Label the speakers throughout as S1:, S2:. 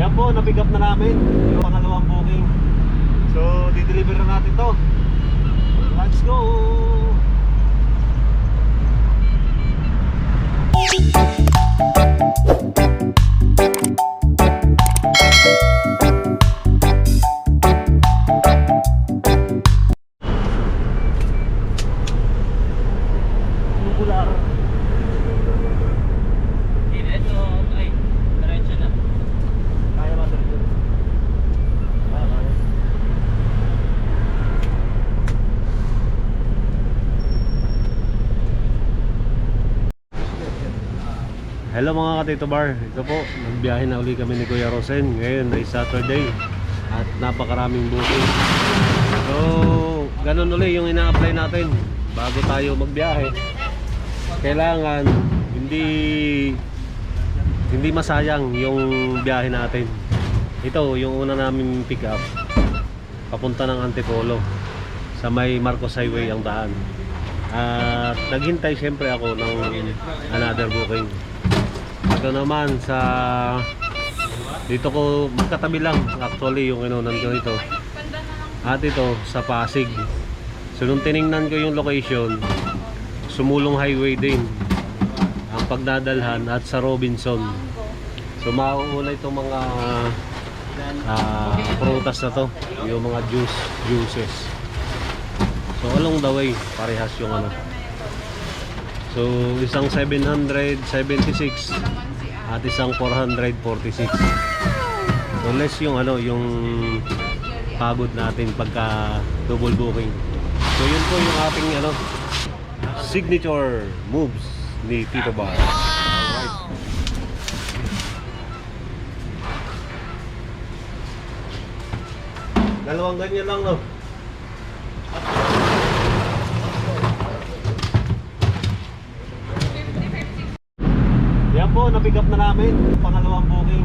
S1: Yan po, na-pick up na namin yung pangalawang booking. So, di-deliver na natin to. Let's go! Tubular. Hello mga katito bar, ito po, nagbiyahe na uli kami ni Kuya Rosen. Ngayon ay Saturday at napakaraming booking. So, ganun uli yung ina-apply natin bago tayo magbiyahe. Kailangan hindi hindi masayang yung biyahe natin. Ito, yung una namin pick up Papunta ng Antipolo Sa may Marcos Highway ang daan. At naghintay siyempre ako ng another booking ito naman sa dito ko magkatabi lang. Actually yung inunan ko ito. At ito sa Pasig. So nung tiningnan ko yung location sumulong highway din ang pagdadalhan at sa Robinson. So mauuna itong mga ah, prutas na to. Yung mga juice juices. So along the way parehas yung ano. So, isang 776 at isang 446. So, yung ano, yung pagod natin pagka double booking. So, yun po yung ating ano, signature moves ni Tito Bar. Dalawang ganyan lang, no? Yan po, na-pick up na namin pangalawang booking.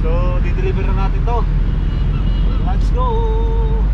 S1: So, di-deliver na natin to. Let's go!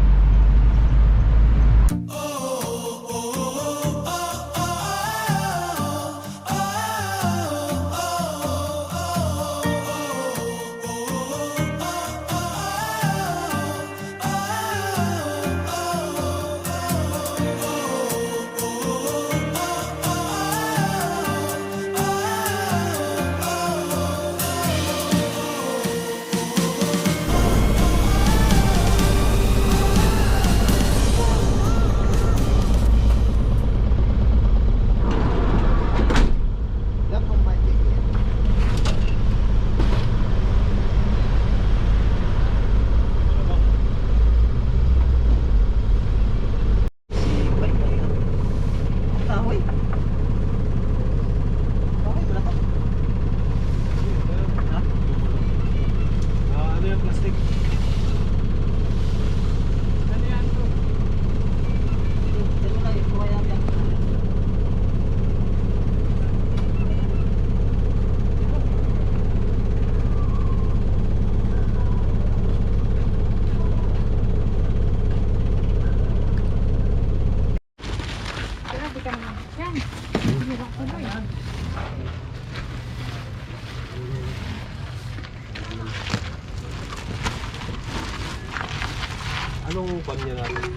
S1: Niya natin?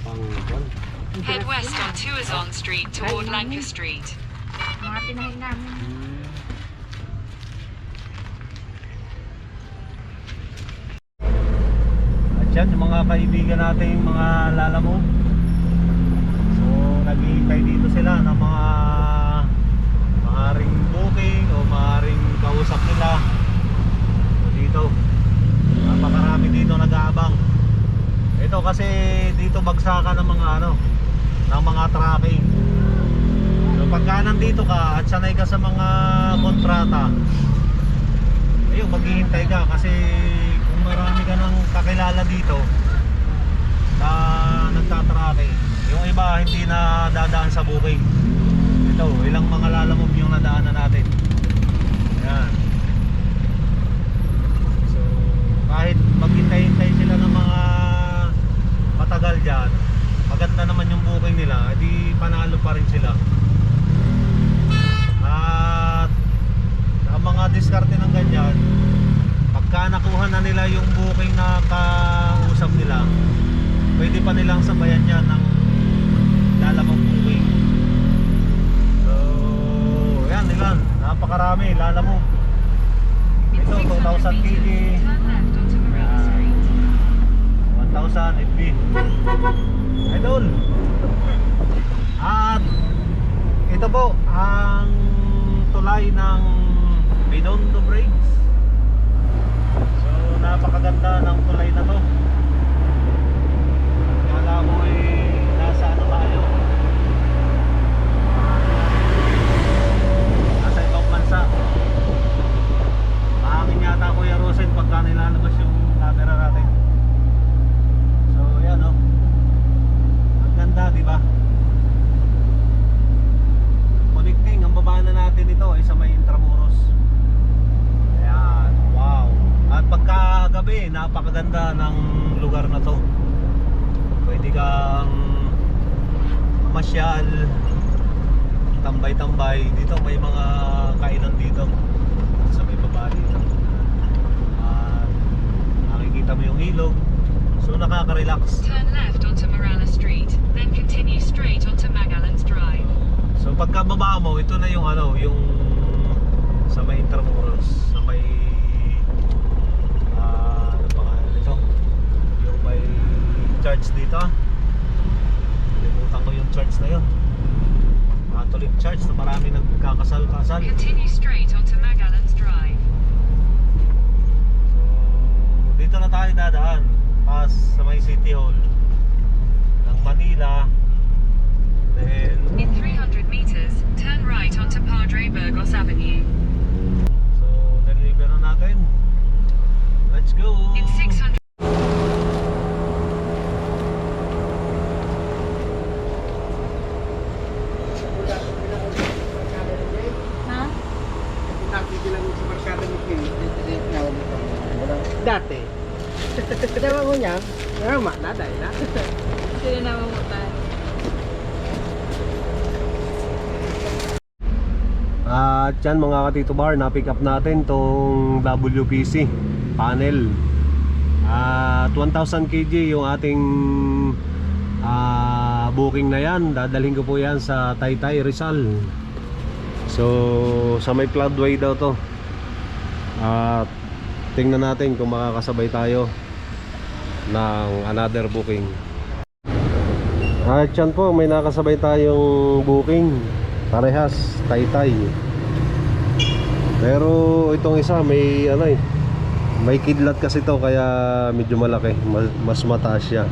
S1: Pang pan?
S2: Head west on Tuazon Street toward Lanka Street.
S3: Mga tinahin namin.
S1: At yan, yung mga kaibigan natin, yung mga lalamo. So, naghihintay dito sila ng mga maaring booking o maaring kausap nila. So, dito, napakarami dito nag-aabang. Ito kasi dito bagsakan ng mga ano, ng mga tracking. So, pagka nandito ka at sanay ka sa mga kontrata, ayun, maghihintay ka kasi kung marami ka ng kakilala dito na nagtatracking yung iba hindi na dadaan sa booking. Ito, ilang mga lalamove yung nadaanan natin. Yan so kahit maghintay-hintay sila ng mga matagal dyan maganda naman yung booking nila edi panalo pa rin sila at ang mga diskarte ng ganyan pagka nakuha na nila yung booking na kausap nila, pwede pa nilang sabayan yan ng lalamang booking. So, yan nila, napakarami, lalamang.
S2: In
S1: Ito,
S2: 600
S1: 2,000 kg. 1,000 FB. Idol. At ito po ang tulay ng Binondo Bridge. So napakaganda ng tulay na to. Kala mo eh nasa ano tayo? Nasa ibang bansa. Mahangin yata Kuya Rosen pagka nilalabas yung camera natin. So, yan oh. Ang ganda, di ba? Connecting, ang baba na natin ito ay sa may Intramuros. Ayan, wow. At pagkagabi, napakaganda ng lugar na to. Pwede kang masyal, tambay-tambay. Dito may mga kainan dito sa may baba dito. At nakikita mo yung ilog. So nakaka-relax.
S2: Turn left onto Morella Street, then continue straight onto Magallans Drive.
S1: So pagka baba mo, ito na yung ano, yung sa may Intramuros, sa may ah, ano pangalan nito? Yung may church dito. Limutan ko yung church na yun. Catholic Church na marami nagkakasal-kasal.
S2: Continue straight onto Magallans Drive.
S1: So, dito na tayo dadaan. Pas sa may City Hall ng Manila. Then,
S2: right onto Padre Burgos Avenue.
S1: so, deliver na natin. Let's go!
S2: In 600
S3: Ha?
S4: Dati. Dalawa ko niya. Pero mana dahil na.
S3: Sila namumutan.
S1: At yan mga katito bar, na-pick up natin tong WPC panel. At 1,000 kg yung ating ah, booking na yan. Dadalhin ko po yan sa Taytay Rizal. So, sa may floodway daw to. At tingnan natin kung makakasabay tayo ng another booking. At yan po, may nakasabay tayong booking. Parehas, Taytay. Pero itong isa may ano eh, may kidlat kasi to kaya medyo malaki, mas, mas mataas siya.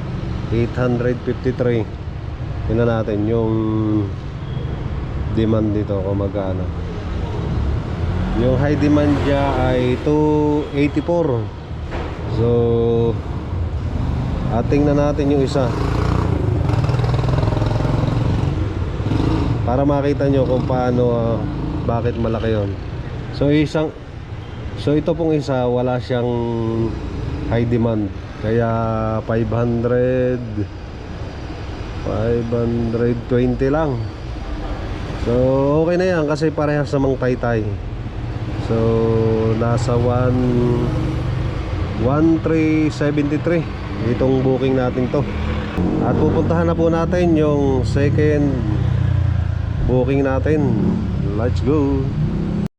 S1: 853. Tingnan natin yung demand dito kung magkano. Yung high demand niya ay 284. So at tingnan natin yung isa. Para makita nyo kung paano ah, bakit malaki yon so isang so ito pong isa wala siyang high demand. Kaya 500 520 lang. So okay na yan kasi parehas namang taytay. So nasa 1 1373 itong booking natin to. At pupuntahan na po natin yung second booking natin. Let's go.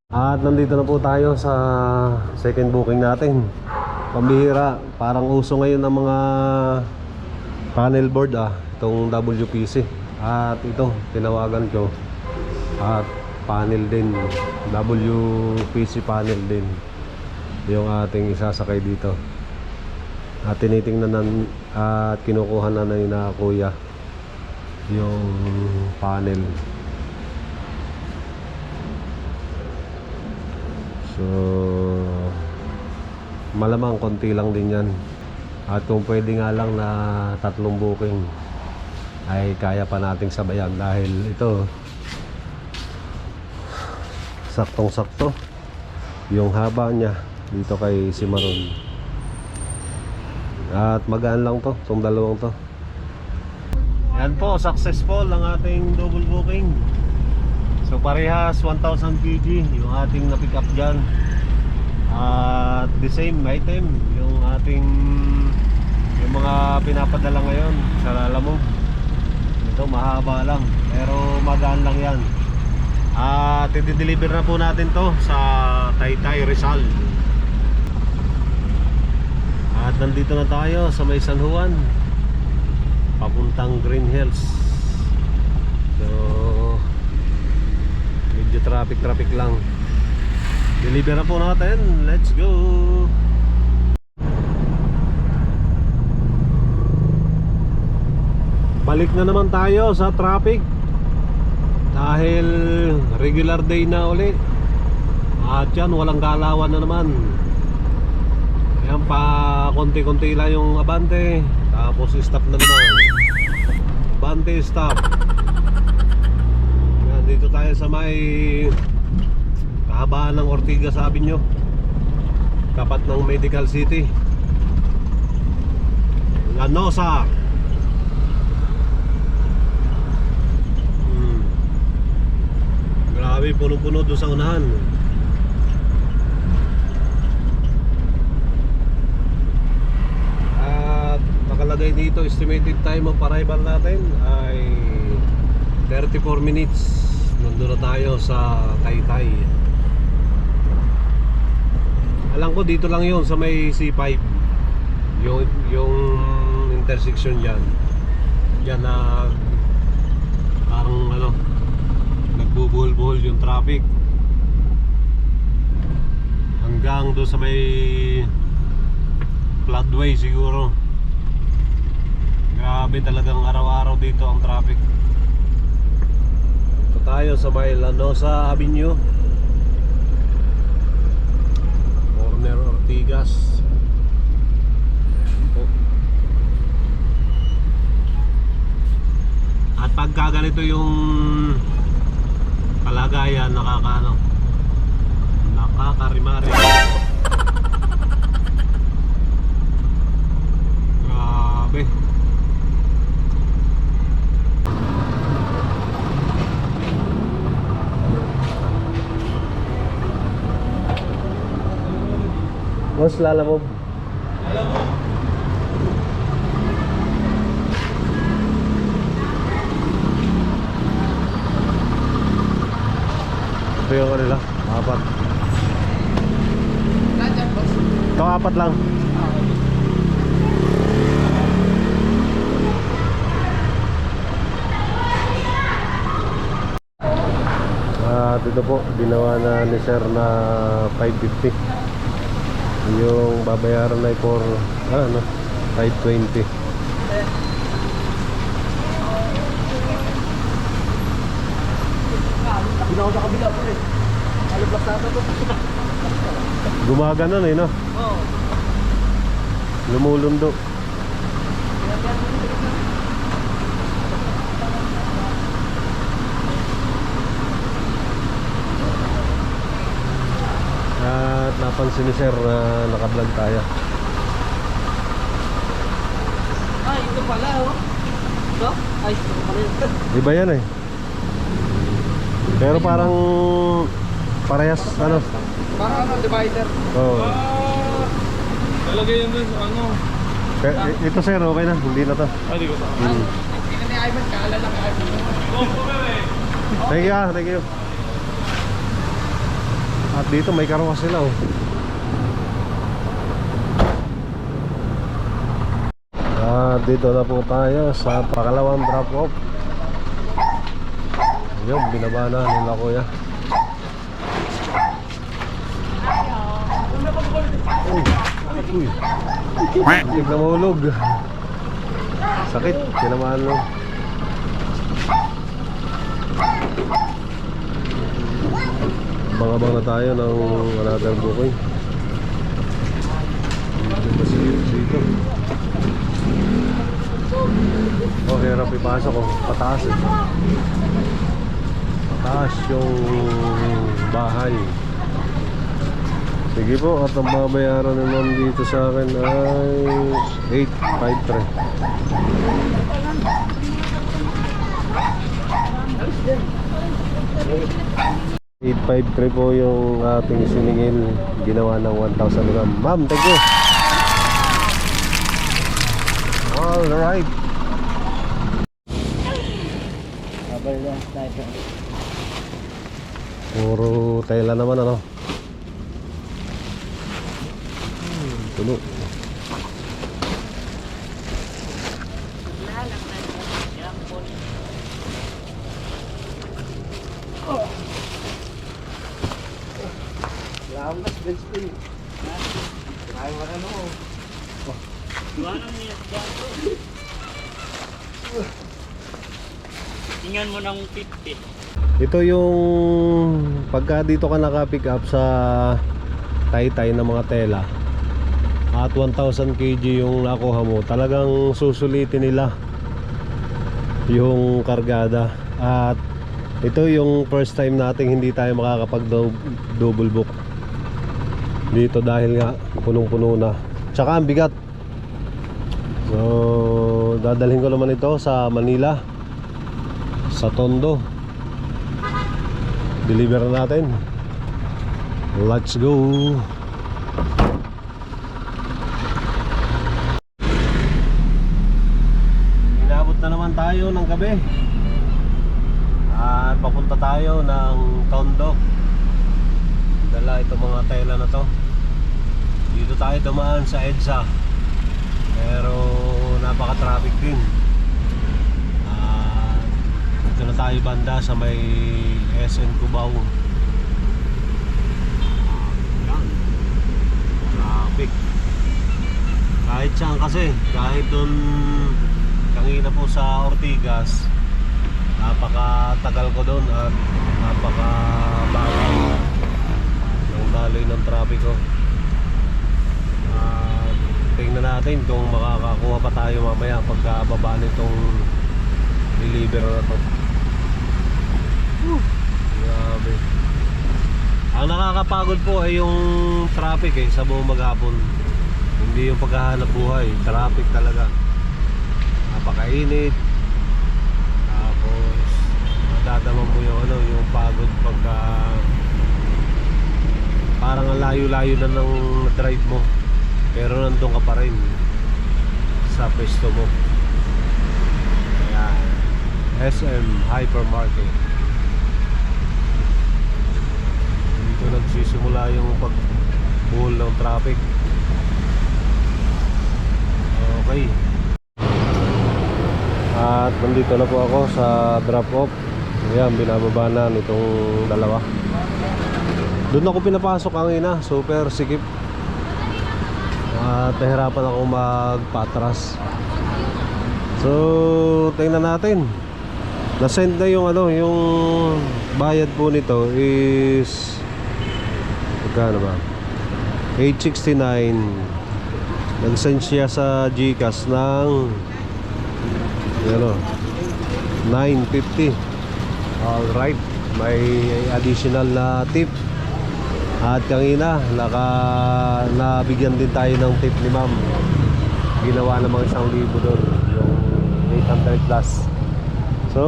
S1: At nandito na po tayo sa second booking natin. Pambihira, parang uso ngayon ng mga panel board ah, itong WPC. At ito, tinawagan ko. At panel din, WPC panel din. Yung ating isasakay dito. At tinitingnan na, at kinukuha na na ni kuya yung panel. So malamang konti lang din yan. At kung pwede nga lang na tatlong booking ay kaya pa nating sabayan dahil ito saktong sakto yung haba niya dito kay Simaron at magaan lang to itong dalawang to. Yan po successful ang ating double booking So parehas 1,000 kg yung ating na pick up dyan. At the same item yung ating yung mga pinapadala ngayon sa Lalamove. Ito mahaba lang pero magaan lang yan. At i-deliver na po natin to sa Taytay Rizal. At nandito na tayo sa may San Juan papuntang Green Hills. So medyo traffic traffic lang. Deliver na po natin. Let's go! Balik na naman tayo sa traffic. Dahil regular day na uli. At yan walang galawan na naman. Yan pa konti-konti lang yung abante. Tapos stop na naman. Abante stop yan dito tayo sa may kahabaan ng Ortigas Avenue tapat ng Medical City Lanosa Hmm. Grabe, puno-puno doon sa unahan. At nakalagay dito, estimated time of arrival natin ay 34 minutes. Nandun na tayo sa Taytay. Alam ko dito lang yun sa may C5. Yung, yung intersection dyan. Yan na parang ano nagbubuhol-buhol yung traffic hanggang doon sa may floodway siguro grabe talagang araw-araw dito ang traffic tayo sa may Lanosa Avenue corner Ortigas oh. At pagka ganito yung kalagayan, nakakaano, nakakarimari. Grabe. Boss, lalamog. Ito yung kanila, apat. Ito apat lang. At ito po, ginawa na ni sir na 550. Yung babayaran na ay for, ano, 520.
S4: Hindi na ako sa kabila po eh. Alublas na ito.
S1: Gumagana eh, no?
S4: Oo.
S1: Lumulundo. At napansin ni sir na naka-vlog tayo.
S4: Ah, ito pala oh. Ito? Ay, ito pala yun.
S1: Iba yan eh. Pero parang parehas ano.
S4: Parang ano, divider.
S1: Oh.
S5: Talagay yun dun sa ano.
S1: Pe- i- ito sir, okay na. Hindi na to.
S5: Ay, di ko sa.
S1: Hmm.
S4: Hindi na ni Ivan, kaala lang kay Ivan.
S1: Thank you, ah, thank you. At dito may karawas sila oh. Ah, dito na po tayo sa pakalawang drop off. Yung binaba na nila kuya. Uy. Uy. Tig na mahulog. Sakit, tinamaan mo. Bangabang na tayo ng another booking. Dito. Oh, hirap ipasok oh. Pataas eh. Pataas yung bahay. Sige po, at ang babayaran naman dito sa akin ay 853. 853 po yung ating siningil ginawa ng 1,000 gram. Ma'am, thank you. All right.
S4: Abay na tayo.
S1: Puro tela naman ano. Hmm, Tulo.
S4: Lamas, best friend. Ay, wala no.
S5: Tingnan mo ng 50.
S1: Ito yung pagka dito ka naka-pick up sa taytay ng mga tela at 1,000 kg yung nakuha mo talagang susulitin nila yung kargada. At ito yung first time nating hindi tayo makakapag double book dito dahil nga punong-puno na. Tsaka ang bigat. So dadalhin ko naman ito sa Manila sa Tondo deliver na natin. Let's go. Inabot na naman tayo ng gabi. At papunta tayo ng Tondo dala itong mga tela na to. Dito tayo dumaan sa EDSA. Pero napaka traffic din dito na tayo banda sa may SN Cubao. Yan. Traffic kahit saan kasi kahit dun kanina po sa Ortigas napaka-tagal ko doon at napaka bagal ng daloy ng trapiko. At tingnan natin kung makakakuha pa tayo mamaya pagkababa nitong deliver na to Whew, grabe ang nakakapagod po ay yung traffic eh sa buong maghapon hindi yung paghahanap buhay traffic talaga. Napakainit. Tapos madadama mo yung ano yung pagod pagka parang ang layo-layo na ng drive mo pero nandun ka pa rin sa pwesto mo. Ayan. SM Hypermarket dito nagsisimula yung pagbuhol ng traffic. Okay. At nandito na po ako sa drop off. Ayan binababa na nitong dalawa. Doon ako pinapasok ang ina. Super sikip. At nahirapan ako magpatras. So tingnan natin. Na-send na yung ano yung bayad po nito is magkano ba? 869 nag-send siya sa Gcash ng ano 950 alright may additional na tip. At kanina naka nabigyan din tayo ng tip ni ma'am. Ginawa namang isang libo doon yung 800 plus. So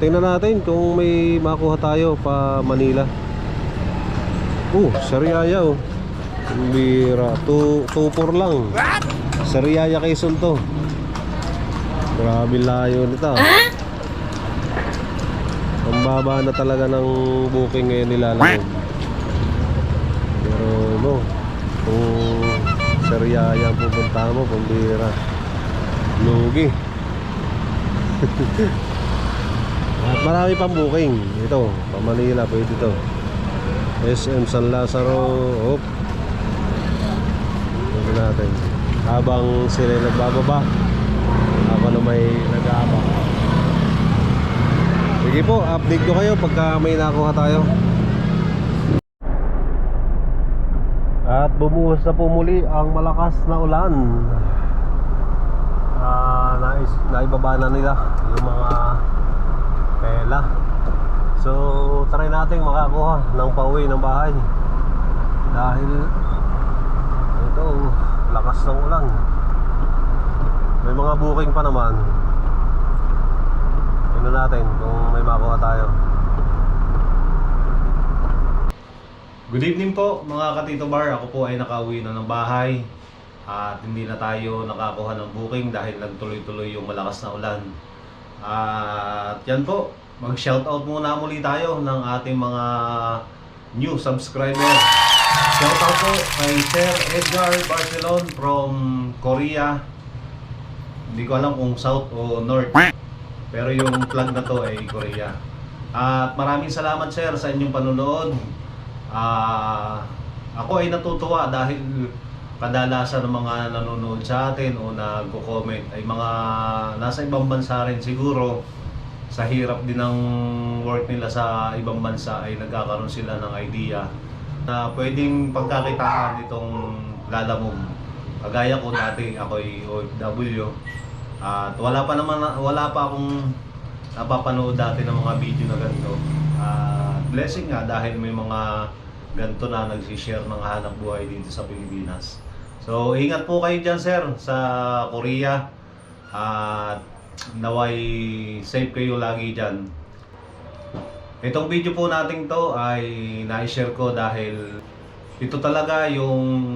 S1: tingnan natin kung may makuha tayo pa Manila oh Sariaya oh. Bira 2 4 lang. Sariaya Quezon to. Grabe layo nito. Ang baba na talaga ng booking ngayon nilalaro pero no. Kung Sariaya ang pupunta mo pambira lugi. At marami pang booking. Ito pa Manila pwede to SM San Lazaro op Tignan natin habang sila nagbababa ako na may nag-aabang sige po update ko kayo pagka may nakuha tayo At bumuhos na po muli ang malakas na ulan. Nais, naibaba na nila yung mga tela. So, try nating makakuha ng pauwi ng bahay. Dahil ito, lakas ng ulan. May mga booking pa naman. Tingnan natin kung may makuha tayo. Good evening po mga katito bar. Ako po ay nakauwi na ng bahay at hindi na tayo nakakuha ng booking dahil nagtuloy-tuloy yung malakas na ulan. At yan po, mag-shoutout muna muli tayo ng ating mga new subscriber. Shoutout po kay Sir Edgar Barcelon from Korea. Hindi ko alam kung South o North. Pero yung plug na to ay Korea. At maraming salamat sir sa inyong panonood. Ah, ako ay natutuwa dahil kadalasan ng mga nanonood sa atin o nagko-comment ay mga nasa ibang bansa rin siguro sa hirap din ng work nila sa ibang bansa ay nagkakaroon sila ng idea na pwedeng pagkakitaan itong lalamog. Kagaya ko dati, ako ay OFW. At wala pa naman, wala pa akong napapanood dati ng mga video na ganito. At blessing nga dahil may mga ganito na nagsishare ng hanap buhay dito sa Pilipinas. So, ingat po kayo dyan, sir, sa Korea. At naway safe kayo lagi dyan. Itong video po natin to ay na-share ko dahil ito talaga yung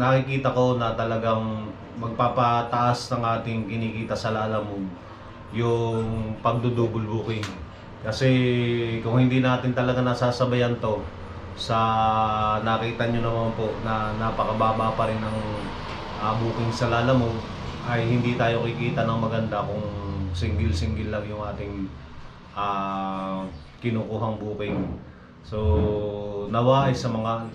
S1: nakikita ko na talagang magpapataas ng ating kinikita sa Lalamove yung pagdudouble booking. Kasi kung hindi natin talaga nasasabayan to sa nakita nyo naman po na napakababa pa rin ng ah, booking sa Lalamove ay hindi tayo kikita ng maganda kung single-single lang yung ating ah, kinukuhang booking. So, nawa ay sa mga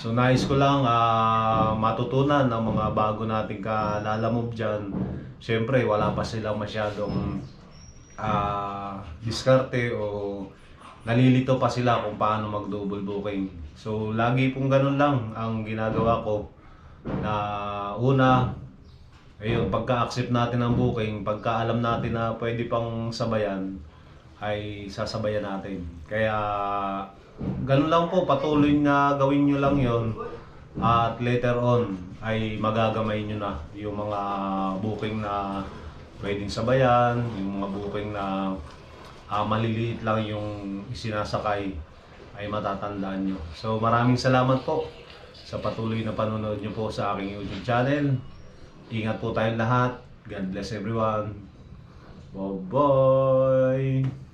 S1: So nais ko lang ah, matutunan ng mga bago nating kalalamove dyan. Siyempre wala pa silang masyadong ah, diskarte o nalilito pa sila kung paano mag double booking. So lagi pong ganun lang ang ginagawa ko na una ayun pagka-accept natin ng booking, pagka alam natin na pwede pang sabayan ay sasabayan natin. Kaya ganun lang po, patuloy na gawin nyo lang yon at later on ay magagamay nyo na yung mga booking na pwedeng sabayan, yung mga booking na ah, maliliit lang yung isinasakay ay matatandaan nyo. So maraming salamat po sa patuloy na panonood nyo po sa aking YouTube channel. Ingat po tayong lahat. God bless everyone. Bye-bye!